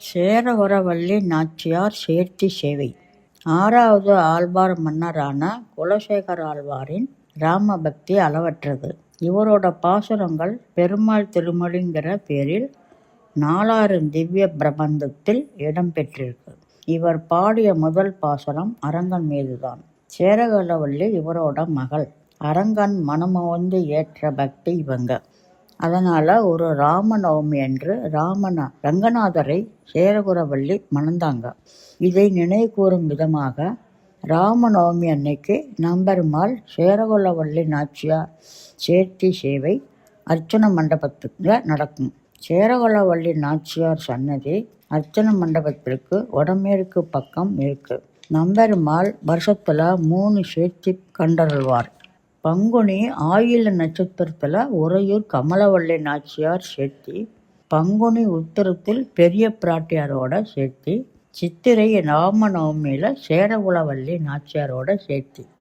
சேரவரவள்ளி நாச்சியார் சேர்த்தி சேவை. ஆறாவது ஆழ்வார் மன்னரான குலசேகர ஆழ்வாரின் ராமபக்தி அளவற்றது. இவரோட பாசுரங்கள் பெருமாள் திருமொழிங்கிற பேரில் நாலாயிரம் திவ்ய பிரபந்தத்தில் இடம்பெற்றிருக்கு இவர் பாடிய முதல் பாசுரம் அரங்கன் மீதுதான். சேரகலவள்ளி இவரோட மகள். அரங்கன் மனமுவந்து ஏற்ற பக்தி இவங்க. அதனால் ஒரு ராமநவமி அன்று ராமன ரங்கநாதரை சேரகுரவள்ளி மணந்தாங்க. இதை நினைவு கூறும் விதமாக ராமநவமி அன்னைக்கு நம்பெருமாள் சேரகுலவள்ளி நாச்சியார் சேர்த்தி சேவை அர்ச்சன மண்டபத்தில் நடக்கும். சேரகுலவள்ளி நாச்சியார் சன்னதி அர்ச்சன மண்டபத்திற்கு வடமேற்கு பக்கம் இருக்கு. நம்பெருமாள் வருஷத்தில் மூணு சேர்த்தி கண்டருள்வார். பங்குனி ஆயில நட்சத்திரத்தில் உறையூர் கமலவள்ளி நாச்சியார் சேர்த்தி பங்குனி உத்தரத்தில் பெரிய பிராட்டியாரோட சேர்த்தி சித்திரை ராமநவமியில் சேரகுலவள்ளி நாச்சியாரோட சேர்த்தி.